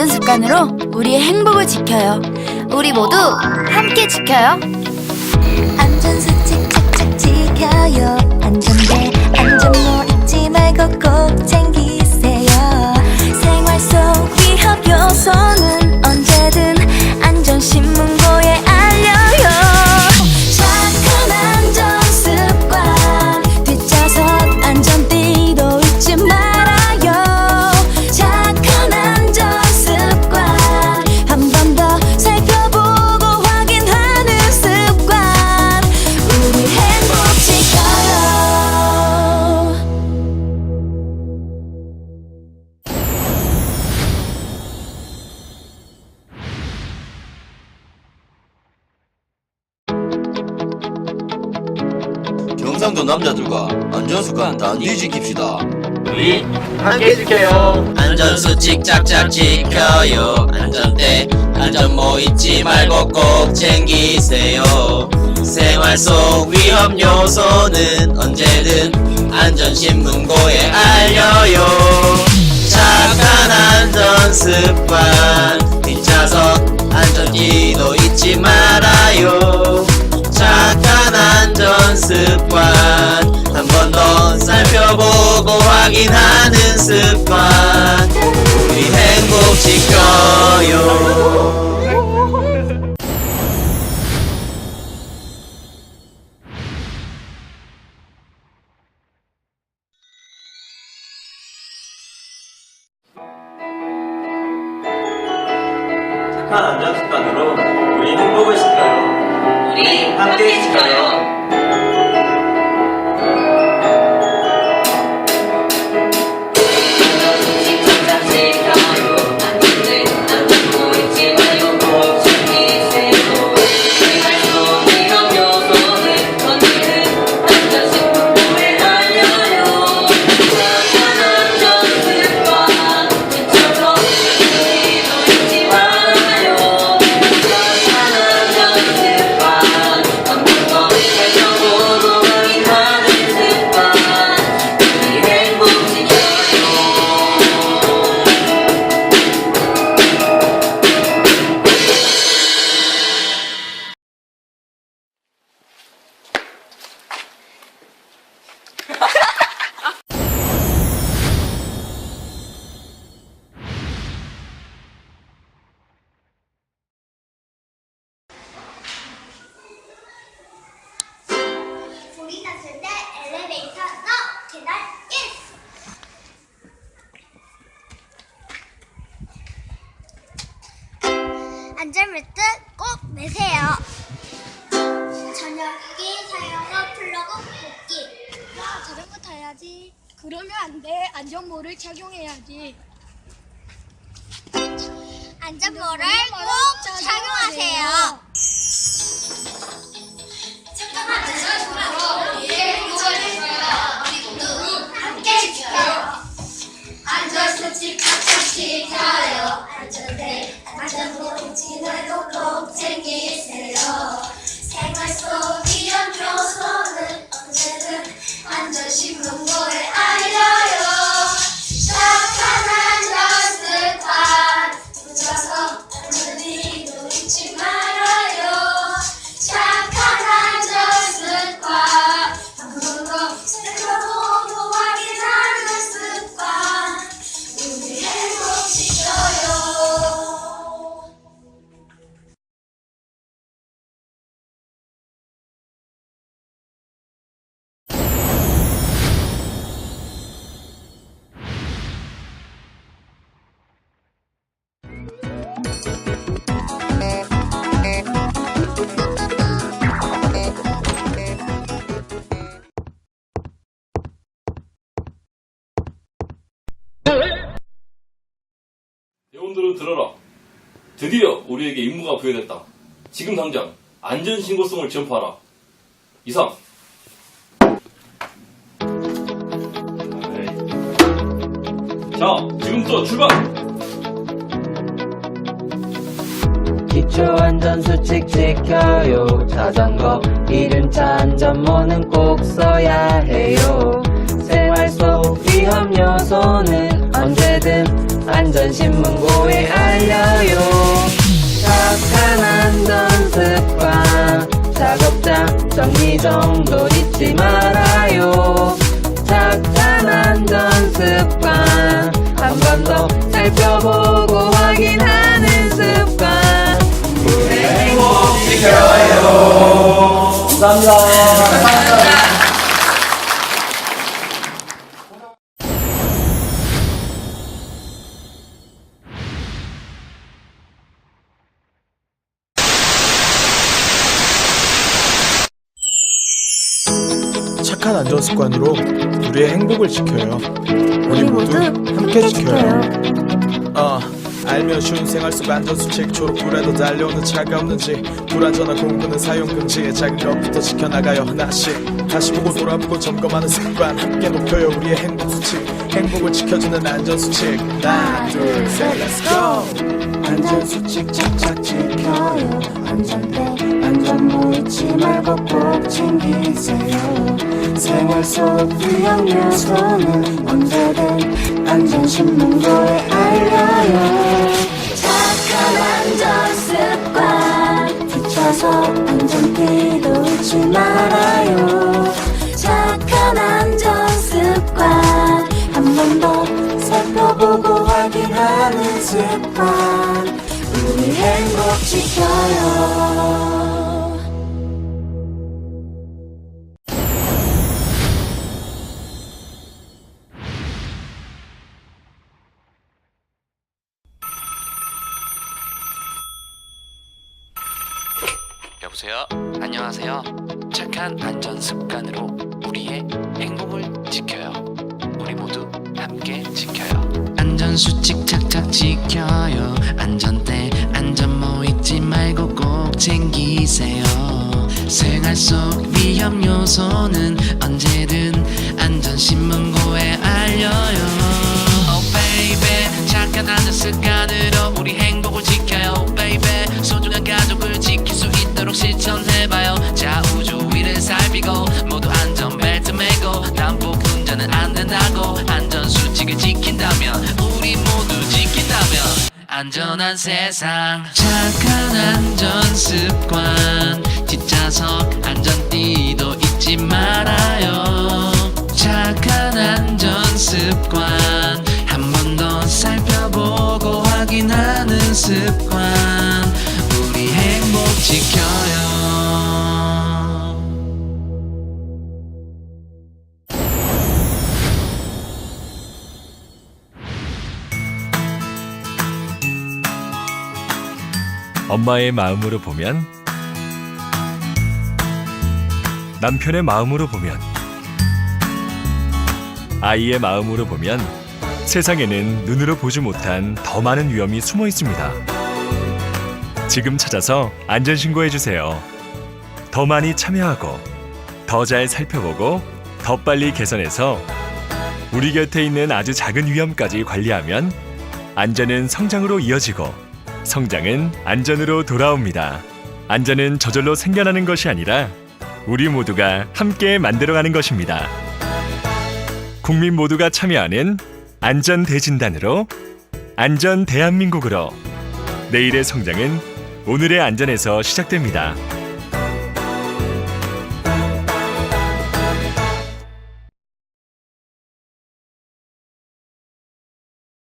안전 습관으로 우리의 행복을 지켜요. 우리 모두 함께 지켜요. 안전수칙 착착 지켜요 안전대 안전모 잊지 말고 꼭 챙기세요 생활 속 위험 요소는 남자들과 안전습관 단디 지킵시다. 우리 함께 지켜요. 안전수칙 짝짝 지켜요 안전대 안전모 잊지 말고 꼭 챙기세요 생활 속 위험 요소는 언제든 안전신문고에 알려요 착한 안전습관 확인하는 습관. 우리 행복 지켜요 꼭 매세요 저녁에 사용한 플러그 야, 자전거 타야지. 그러면 안 돼. 안전모를 착용해야지. 안전모를 꼭 착용하세요 안전 드디어 우리에게 임무가 부여됐다. 지금 당장 안전신고성을 전파하라. 이상. 자, 지금부터 출발! 기초안전수칙 지켜요 자전거 이륜차 안전모는 꼭 써야 해요 생활 속 위험 요소는 언제든 안전신문고에 알려요. 착한 안전습관 작업장 정리정돈 잊지 말아요. 착한 안전습관 한 번 더 살펴보고 확인하는 습관. 우리 행복 지켜요. 착한 안전 습관으로 우리의 행복을 지켜요. 우리 모두 함께 지켜요. 어, 알면 쉬운 생활 속 안전 수칙 초록불에도 달려오는 차가 없는지 불안전한 공구는 사용 금지 작은 것부터 지켜나가요. 하나씩 다시 보고 돌아보고 점검하는 습관 함께 높여요. 우리의 행복 수칙 행복을 지켜주는 안전 수칙. 하나 둘셋 let's go. 안전 수칙 착착 지켜요. 안전대 안전모 잊지 말고 꼭 챙기세요 속 위험 요소는 언제든 안전신문고에 알려요 착한 안전 습관 뒤차서 안전띠도 잊지 말아요. 착한 안전 습관 한 번 더 살펴보고 확인하는 습관 우리 행복 지켜요 여보세요? 안녕하세요. 착한 안전 습관으로 우리의 행복을 지켜요. 우리 모두 함께 지켜요. 안전 수칙 착착 지켜요. 안전대 안전 모 잊지 말고 꼭 챙기세요. 생활 속 위험 요소는 언제든 안전 신문고에 알려요. Oh baby 착한 안전 습관으로 우리 행복을 지켜요 baby 소중한 가족을 지킬 살피고 모두 안전벨트 매고 단속 운전은 안 된다고 안전수칙을 지킨다면 우리 모두 지킨다면 안전한 세상. 착한 안전습관. 뒷좌석 안전띠도 잊지 말아요. 착한 안전습관. 한 번 더 살펴보고 확인하는 습관. 우리 행복 지켜요 엄마의 마음으로 보면 남편의 마음으로 보면 아이의 마음으로 보면 세상에는 눈으로 보지 못한 더 많은 위험이 숨어 있습니다. 지금 찾아서 안전 신고해 주세요. 더 많이 참여하고 더 잘 살펴보고 더 빨리 개선해서 우리 곁에 있는 아주 작은 위험까지 관리하면 안전은 성장으로 이어지고 성장은 안전으로 돌아옵니다. 안전은 저절로 생겨나는 것이 아니라 우리 모두가 함께 만들어가는 것입니다. 국민 모두가 참여하는 안전 대진단으로 안전 대한민국으로 내일의 성장은 오늘의 안전에서 시작됩니다.